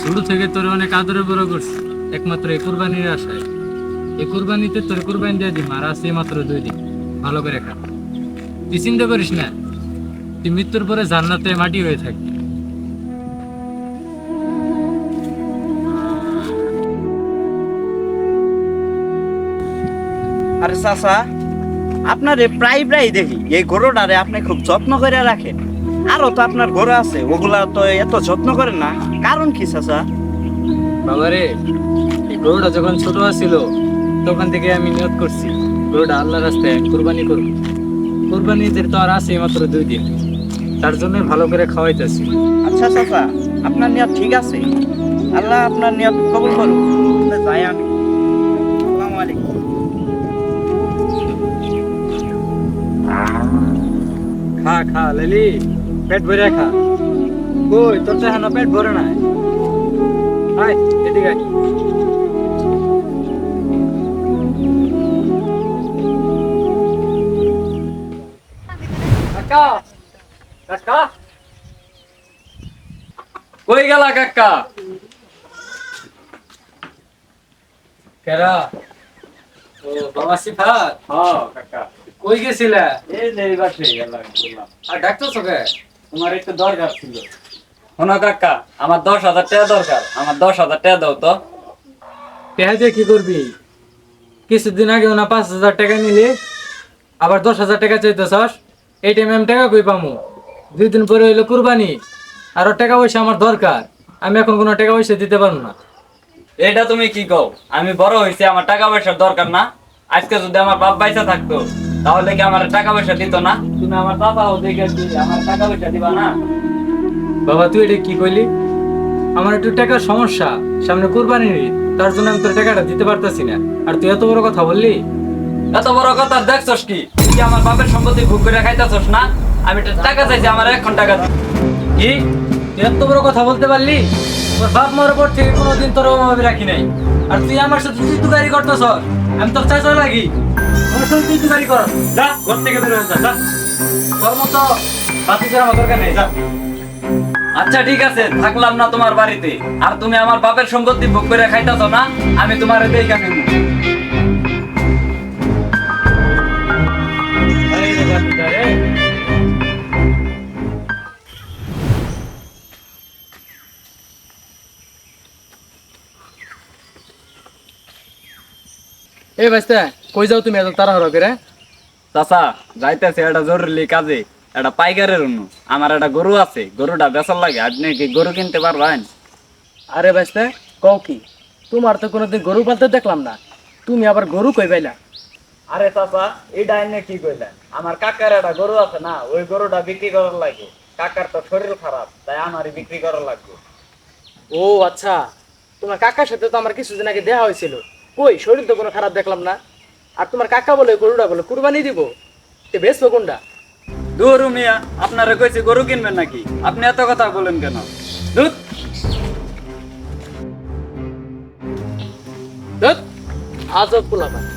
শুরু থেকে তোর অনেক আদরে বড় করছি। একমাত্র এই কুরবানির আশায়। এই কুরবানিতে তোর কুরবানি দিয়ে দিম, আর আছে মাত্র দুই দিন। ভালো করে খা। তুই চিন্তা করিস না, তুই মৃত্যুর পরে জান্নাতে মাটি হয়ে থাকবি। আরে চাচা, আপনার প্রায় প্রায় দেখি, এই গরুটারে আপনি খুব যত্ন করে রাখেন। আরও তো আপনার গরু আছে ওগুলা তো এত যত্ন করেন না। কারণ কি চাচা? বাবারে এই গরুটা যখন ছোট ছিল তখন থেকে আমি নিয়ত করছি। গরুটা আল্লাহ রাস্তায় কুরবানি করব কুরবানিতে তো আর আছে মাত্র দুই দিন। তার জন্য ভালো করে খাওয়াইতেছি। আচ্ছা চাচা আপনার নিয়ত ঠিক আছে। আল্লাহ আপনার নিয়ত কবুল করুন যাই আমি। আসসালামু আলাইকুম। খা খা লেলি। পেট ভরে খা। কই তোর তো এখনও পেট ভরে নাই। আয় এদিকে আয়। কাকা কাকা। কই গেলা কাকা? কেরা? ও বাবা সিফাত হ্যাঁ কাকা। কই গেছিলা? এই যে গেলাম আর ডাক্তার চোখে তোমার একটু দরকার ছিল। শোনো কাকা আমার দশ হাজার টাকা দরকার। আমার দশ হাজার টাকা দাও তো। পেঁয়াজে কি করবি? কিছুদিন আগে না পাঁচ হাজার টাকা নিলি আবার দশ হাজার টাকা চাইতেছস? এই টাইমে আমি টাকা কই পামু? দুই দিন পরে হইল কুরবানি আরও টাকা পয়সা আমার দরকার। আমি এখন কোনো টাকা পয়সা দিতে পারব না। এটা তুমি কি কও? আমি বড় হয়েছি আমার টাকা পয়সার দরকার না। আজকে যদি আমার বাপ পয়সা থাকতো তাহলে কি আমার টাকা পয়সা দিত না? তুমি আমার বাবা হও দেখে আমার টাকা পয়সা দিবা না। বাবা তুই এটা কি কইলি? আমার একটু টাকার সমস্যা। সামনে কুরবানি ঈদ তার জন্য আমি তোর টাকাটা দিতে পারতাছি না। আর তুই এত বড় কথা বললি? এত বড় কথা দেখছস কি? তুই কি আমার বাপের সম্পত্তি ভোগ করে খাইতেছস না? আমি টাকা চাইছি আমার এখন টাকা কি? তুই এত বড় কথা বলতে পারলি? তোর বাপ মার পর থেকে কোনোদিন তোর অভাবে রাখি নাই। আর তুই আমার সাথে তুই গাড়ি করতেছ আমি তোর চাচা লাগি। তুই তুই কর। যা ঘর থেকে বের যা যা। তোর মতো বাতি ছাড়া আমার দরকার নেই যা। আচ্ছা ঠিক আছে থাকলাম না তোমার বাড়িতে। আর তুমি আমার বাপের সম্পত্তি ভোগ করে খাইতেছ না আমি তোমার রে এই বাস্তা কই যাও তুমি এত তাড়াহুড়ো করে? চাচা যাইতেছে এটা জরুরি কাজে। এটা পাইকারের অন্য আমার একটা গরু আছে গরুটা বেচার লাগে আপনি কি গরু কিনতে পারবেন? আরে বাস্তে কও কি? তোমার তো কোনোদিন গরু পালতে দেখলাম না। তুমি আবার গরু কই পাইলা? আরে চাচা এইটা এনে কি কইলা? আমার কাকার একটা গরু আছে না ওই গরুটা বিক্রি করার লাগে। কাকার তো শরীর খারাপ তাই আমারই বিক্রি করার লাগবে। ও আচ্ছা। তোমার কাকার সাথে তো আমার কিছুদিন আগে দেখা হয়েছিল। কই শরীর তো কোনো খারাপ দেখলাম না? আর তোমার কাকা বলে গরুটা বলে কুরবানি দিব। তে বেচবো কোনটা? দুরু মিয়া আপনারা কইছে গরু কিনবেন নাকি? আপনি এত কথা বলেন কেন? দুধ! দুধ! আজব পোলাপা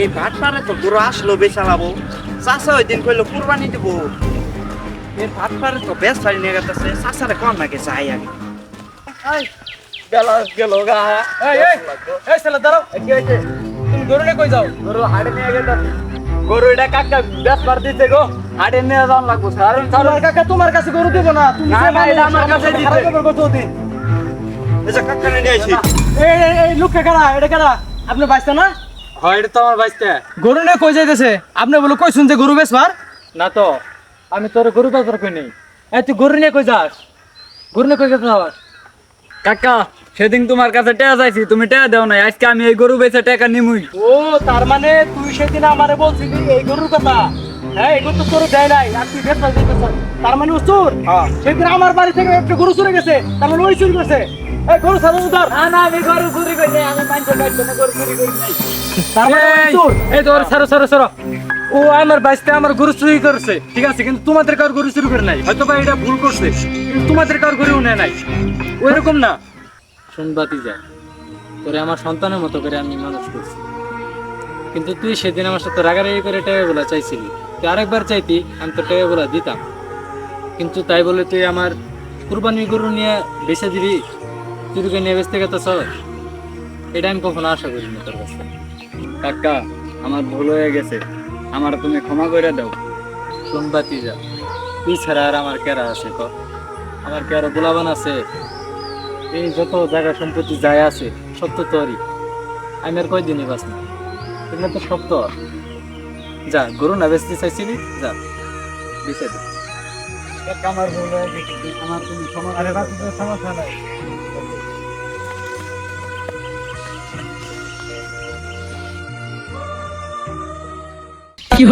এই তো আসলো বেচালাবো চাচা ওই দিন কইলো কুরবানি দিব। এই ভাটপারে তো বেশ ফাইল নিয়ে গেছে। চাচারে কোন নাকি চাই আগে। গেল গেল গা। এই এই এই ছেলে দাঁড়াও। কি হয়েছে তুমি গরু নিয়ে কই যাও? গরু হাড়ে নিয়ে গেছে। গরু এটা কাকা বেচবার দিতে গো। হাড়ে নিয়ে যাওয়ার লাগবো কারণ তোমার কাকা তোমার কাছে গরু দিব না। তুমি না, না, এটা আমার কাছে দিতে। করছ এসে কাকা নিয়ে আইছি। এই এই, এই কারা এটা কারা? আপনি বাইসতে না? হয় এটা তো আমার গরু নিয়ে কই যাইতেছে? আপনি বলে কই শুনছে গরু বেশ বেচবার? না তো আমি তোর গরু বাজার কই নেই এই তুই গরু নিয়ে কই যাস? গরু নিয়ে কই যাস কাকা সেদিন তোমার কাছে টাকা চাইছি তুমি টাকা দাও নাই আজকে আমি এই গরু বেচে টাকা নিমুই। ও তার মানে তুই সেদিন আমারে বলছিলি এই গরুর কথা? হ্যাঁ এই গরু তো তোর দেয় নাই আর তুই বেচা দিতেছ তার মানে ও চোর সেদিন আমার বাড়ি থেকে একটা গরু চুরে গেছে তার মানে ওই চুরি করছে। এই গরু ছাড়ো উধার না না আমি গরু চুরি করি নাই আমি পাঁচ না গরু চুরি করি নাই। তার মানে এই, চোর এই তোর সরো সরো সরো ও আমার বাইসতে আমার গরু চুরি করছে ঠিক আছে কিন্তু তোমাদের কার গরু চুরি করে নাই? হয়তো বা এটা ভুল করছে কিন্তু তোমাদের কার গরু নেয় নাই? ওইরকম না। শুনবাতি যা তোরে আমার সন্তানের মতো করে আমি মানুষ করছি। কিন্তু তুই সেদিন আমার সাথে রাগারাগি করে টেবে বলা চাইছিলি। তুই আরেকবার চাইতি, আমি তো বলা দিতাম। কিন্তু তাই বলে তুই আমার কুরবানি গরু নিয়ে বেঁচে দিবি চুরি করে নিয়ে বেচতে গেতে এটা আমি কখনো আশা করিনি তোর কাছে। কাকা, আমার ভুল হয়ে গেছে। আমার তুমি ক্ষমা করে দাও। সোনবাতি যা তুই ছাড়া আর আমার কেরা আছে, ক? আমার কি আরও গোলাবান আছে? এই যত জায়গা সম্পত্তি যায় আছে সত্য তো তোরই আমি আর কয়দিনই বাস না এগুলো তো সব তোর যা গরু না বেচতে চাইছিলি যা বেচে দে আমার হয়ে আমার তুমি। সমস্যা নাই কি